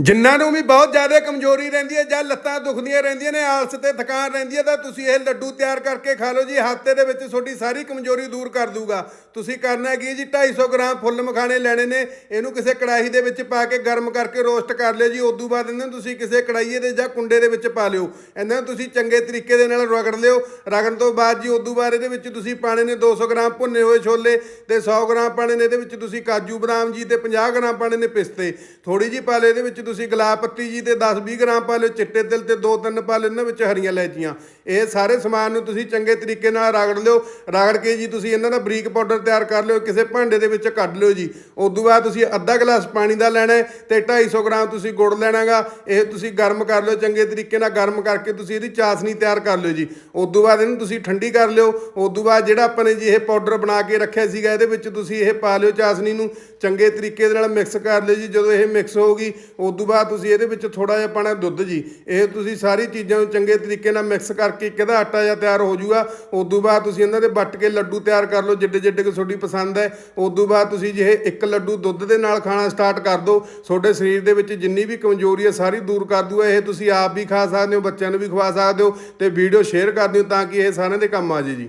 ਜਿਨ੍ਹਾਂ ਨੂੰ ਵੀ ਬਹੁਤ ਜ਼ਿਆਦਾ ਕਮਜ਼ੋਰੀ ਰਹਿੰਦੀ ਹੈ ਜਾਂ ਲੱਤਾਂ ਦੁਖਦੀਆਂ ਰਹਿੰਦੀਆਂ ਨੇ, ਆਲਸ ਤੇ ਥਕਾਨ ਰਹਿੰਦੀ ਹੈ, ਤਾਂ ਤੁਸੀਂ ਇਹ ਲੱਡੂ ਤਿਆਰ ਕਰਕੇ ਖਾ ਲਓ ਜੀ। ਹਫ਼ਤੇ ਦੇ ਵਿੱਚ ਤੁਹਾਡੀ ਸਾਰੀ ਕਮਜ਼ੋਰੀ ਦੂਰ ਕਰ ਦੂਗਾ ਤੁਸੀਂ ਕਰਨਾ ਕੀ ਹੈ ਜੀ 250 ਗ੍ਰਾਮ ਫੁੱਲ ਮਖਾਣੇ ਲੈਣੇ ਨੇ, ਇਹਨੂੰ ਕਿਸੇ ਕੜਾਹੀ ਦੇ ਵਿੱਚ ਪਾ ਕੇ ਗਰਮ ਕਰਕੇ ਰੋਸਟ ਕਰ ਲਿਓ ਜੀ। ਉਦੋਂ ਬਾਅਦ ਇਹਨਾਂ ਨੂੰ ਤੁਸੀਂ ਕਿਸੇ ਕੜਾਈਏ ਦੇ ਜਾਂ ਕੁੰਡੇ ਦੇ ਵਿੱਚ ਪਾ ਲਿਓ। ਇਹਨਾਂ ਨੂੰ ਤੁਸੀਂ ਚੰਗੇ ਤਰੀਕੇ ਦੇ ਨਾਲ ਰਗੜ ਲਿਓ। ਰਗੜਨ ਤੋਂ ਬਾਅਦ ਜੀ, ਉਦੋਂ ਬਾਅਦ ਇਹਦੇ ਵਿੱਚ ਤੁਸੀਂ ਪਾਣੇ ਨੇ 200 ਗ੍ਰਾਮ ਭੁੰਨੇ ਹੋਏ ਛੋਲੇ ਤੇ 100 ਗ੍ਰਾਮ ਪਾਣੇ ਨੇ ਇਹਦੇ ਵਿੱਚ ਤੁਸੀਂ ਕਾਜੂ ਬਦਾਮ ਜੀ ਤੇ 50 ਗ੍ਰਾਮ ਪਾਣੇ ਨੇ ਪਿਸਤੇ। ਥੋੜੀ ਜੀ ਪਾ ਲਿਓ, ਇਹਦੇ ਵਿੱਚ ਤੁਸੀਂ ਗੁਲਾਬ ਪੱਤੀ ਜੀ ਤੇ 10-20 ਗ੍ਰਾਮ ਪਾ ਲਿਓ, ਚਿੱਟੇ ਤਿਲ ਤੇ ਦੋ ਤਿੰਨ ਪਾ ਲਿਓ, ਇਹਨਾਂ ਵਿੱਚ ਹਰੀਆਂ ਇਲਾਇਚੀਆਂ। ਇਹ ਸਾਰੇ ਸਮਾਨ ਨੂੰ ਤੁਸੀਂ ਚੰਗੇ ਤਰੀਕੇ ਨਾਲ ਰਗੜ ਲਿਓ। ਰਗੜ ਕੇ ਜੀ ਤੁਸੀਂ ਇਹਨਾਂ ਦਾ ਬਰੀਕ ਪਾਊਡਰ ਤਿਆਰ ਕਰ ਲਿਓ, ਕਿਸੇ ਭਾਂਡੇ ਦੇ ਵਿੱਚ ਕੱਢ ਲਿਓ ਜੀ। ਉਸ ਤੋਂ ਬਾਅਦ ਤੁਸੀਂ ਅੱਧਾ ਗਲਾਸ ਪਾਣੀ ਦਾ ਲੈਣਾ ਹੈ ਤੇ 250 ਗ੍ਰਾਮ ਤੁਸੀਂ ਗੁੜ ਲੈਣਾਗਾ। ਇਹ ਤੁਸੀਂ ਗਰਮ ਕਰ ਲਿਓ, ਚੰਗੇ ਤਰੀਕੇ ਨਾਲ ਗਰਮ ਕਰਕੇ ਤੁਸੀਂ ਇਹਦੀ ਚਾਸ਼ਨੀ ਤਿਆਰ ਕਰ ਲਿਓ ਜੀ। ਉਸ ਤੋਂ ਬਾਅਦ ਇਹਨੂੰ ਤੁਸੀਂ ਠੰਡੀ ਕਰ ਲਿਓ। ਉਸ ਤੋਂ ਬਾਅਦ ਜਿਹੜਾ ਆਪਾਂ ਨੇ ਜੀ ਇਹ ਪਾਊਡਰ ਬਣਾ ਕੇ ਰੱਖਿਆ ਸੀਗਾ, ਇਹਦੇ ਵਿੱਚ ਤੁਸੀਂ ਇਹ ਪਾ ਲਿਓ ਚਾਸ਼ਨੀ ਨੂੰ। ਚੰਗੇ ਤਰੀਕੇ ਦੇ ਨਾਲ ਮਿਕਸ ਕਰ ਲਿਓ ਜੀ। ਜਦੋਂ ਇਹ ਮਿਕਸ ਹੋਊਗੀ ਉਸ ਤੋਂ ਬਾਅਦ ਤੁਸੀਂ ਇਹਦੇ ਵਿੱਚ ਥੋੜਾ ਜਿਹਾ ਪਾਣਾ ਦੁੱਧ ਜੀ। ਇਹ ਤੁਸੀਂ ਸਾਰੀ ਚੀਜ਼ਾਂ ਨੂੰ ਚੰਗੇ ਤਰੀਕੇ ਨਾਲ ਮਿਕਸ ਕਰਕੇ ਇੱਕ ਇਹਦਾ ਆਟਾ ਜਿਹਾ ਤਿਆਰ ਹੋ ਜਾਊਗਾ। ਉਸ ਤੋਂ ਬਾਅਦ ਤੁਸੀਂ ਇਹਨਾਂ ਦੇ ਵੱਟ ਕੇ ਲੱਡੂ ਤਿਆਰ ਕਰ ਲਓ, ਜਿੱਡੇ ਜਿੱਡੇ ਕਿ ਤੁਹਾਡੀ ਪਸੰਦ ਹੈ। ਉਸ ਤੋਂ ਬਾਅਦ ਤੁਸੀਂ ਜੇ ਇਹ ਇੱਕ ਲੱਡੂ ਦੁੱਧ ਦੇ ਨਾਲ ਖਾਣਾ ਸਟਾਰਟ ਕਰ ਦਿਓ, ਤੁਹਾਡੇ ਸਰੀਰ ਦੇ ਵਿੱਚ ਜਿੰਨੀ ਵੀ ਕਮਜ਼ੋਰੀ ਹੈ ਸਾਰੀ ਦੂਰ ਕਰ ਦੂਗਾ। ਇਹ ਤੁਸੀਂ ਆਪ ਵੀ ਖਾ ਸਕਦੇ ਹੋ, ਬੱਚਿਆਂ ਨੂੰ ਵੀ ਖਵਾ ਸਕਦੇ ਹੋ ਤੇ ਵੀਡੀਓ ਸ਼ੇਅਰ ਕਰ ਦਿਓ ਤਾਂ ਕਿ ਇਹ ਸਾਰਿਆਂ ਦੇ ਕੰਮ ਆ ਜੇ ਜੀ।